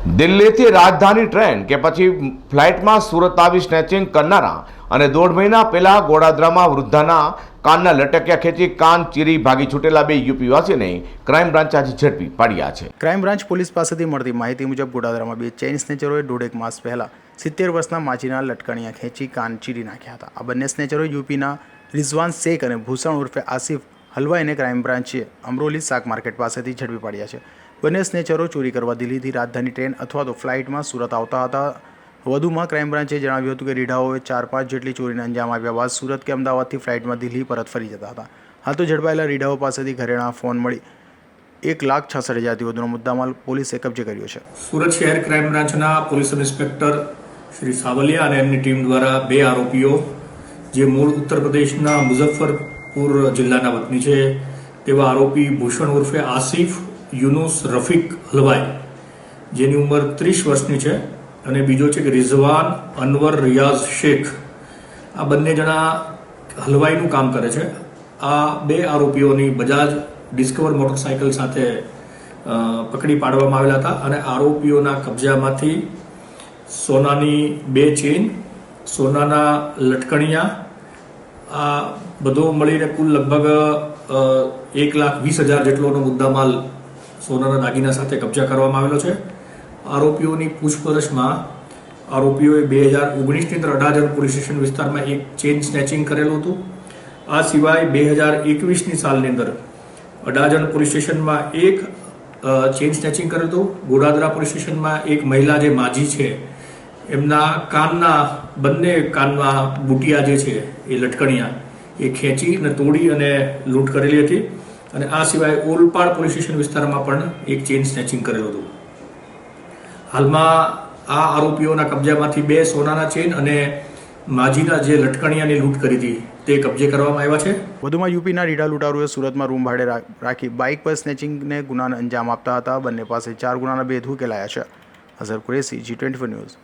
દિલ્હીથી રાજધાની ટ્રેન કે પછી ફ્લાઇટમાં સુરત આવી સ્નેચિંગ કરનારા અને દોઢ મહિના પહેલા ગોડાદરામાં વૃદ્ધાના કાનના લટક્યા ખેંચી કાન ચીરી ભાગી છૂટેલા બે યુપીવાસીને ક્રાઇમ બ્રાન્ચ આજે ઝડપી પાડ્યા છે. ક્રાઇમ બ્રાન્ચ પોલીસ પાસેથી મળતી માહિતી મુજબ ગોડાદરામાં બે ચેઇન સ્નેચરોએ દોઢેક માસ પહેલા સિત્તેર વર્ષના માછીના લટકણિયા ખેંચી કાન ચીરી નાખ્યા હતા. આ બંને સ્નેચરો યુપીના રિઝવાન શેખ અને ભૂષણ ઉર્ફે આસિફ હલવાઈને ક્રાઇમ બ્રાન્ચે અમરોલી શાક માર્કેટ પાસેથી ઝડપી પાડ્યા છે. બંને સ્નેચરો ચોરી કરવા દિલ્હીથી રાજધાની ટ્રેન અથવા તો ફ્લાઇટમાં સુરત આવતા હતા. વધુમાં ક્રાઇમ બ્રાન્ચે જણાવ્યું હતું કે રીઢાઓએ ચાર પાંચ જેટલી ચોરીને અંજામ આપ્યા બાદ સુરત કે અમદાવાદથી ફ્લાઇટમાં દિલ્હી પરત ફરી જતા હતા. હાલ તો ઝડપાયેલા રીઢાઓ પાસેથી ઘરેણા ફોન મળી એક લાખ છાસઠ હજારથી વધુનો મુદ્દામાલ પોલીસે કબજે કર્યો છે. સુરત શહેર ક્રાઇમ બ્રાન્ચના પોલીસ ઇન્સ્પેક્ટર શ્રી સાવલિયા અને એમની ટીમ દ્વારા બે આરોપીઓ, જે મૂળ ઉત્તર પ્રદેશના મુઝફ્ફરપુર જિલ્લાના વતની છે, તેવા આરોપી ભૂષણ ઉર્ફે આસિફ યુનુસ રફીક હલવાઈ, જેની ઉંમર ત્રીસ વર્ષની છે અને બીજો છે કે રિઝવાન અનવર રિયાઝ શેખ. આ બંને જણા હલવાઈનું કામ કરે છે. આ બે આરોપીઓની બજાજ ડિસ્કવર મોટરસાયકલ સાથે પકડી પાડવામાં આવેલા હતા અને આરોપીઓના કબજામાંથી સોનાની બે ચેન સોનાના લટકણિયા, આ બધો મળીને કુલ લગભગ એક લાખ વીસ હજાર જેટલોનો મુદ્દામાલ સોનાના દાગીના સાથે કબજા કરવામાં આવેલો છે. આરોપીઓની પૂછપરછમાં આરોપીઓએ બે હજાર ઓગણીસની અંદર અઢાર પોલીસ સ્ટેશન વિસ્તારમાં એક ચેન સ્નેચિંગ કરેલું હતું. આ સિવાય બે હજાર એકવીસની સાલની અંદર અઢાર પોલીસ સ્ટેશનમાં એક ચેન સ્નેચિંગ કર્યું હતું. ગોડાદરા પોલીસ સ્ટેશનમાં એક મહિલા જે માજી છે, એમના કાનના, બંને કાનમાં બુટિયા જે છે એ લટકણિયા એ ખેંચી અને તોડી અને લૂંટ કરેલી હતી. અને આ સિવાય ઓલપાડ પોલીસ સ્ટેશન વિસ્તારમાં પણ એક ચેઇન સ્નેચિંગ કરેલું હતું. હાલમાં આ આરોપીઓના કબજામાંથી બે સોનાના ચેઇન અને માજીના જે લટકણિયાની લૂંટ કરી હતી તે કબજે કરવામાં આવ્યા છે. વધુમાં યુપીના રીઢા લૂંટારુએ સુરતમાં રૂમ ભાડે રાખી બાઇક પર સ્નેચિંગને ગુનાને અંજામ આપતા હતા. બંને પાસે ચાર ગુનાના ભેદ ઉકેલાયા છે. Azhar Qureshi, G twenty news.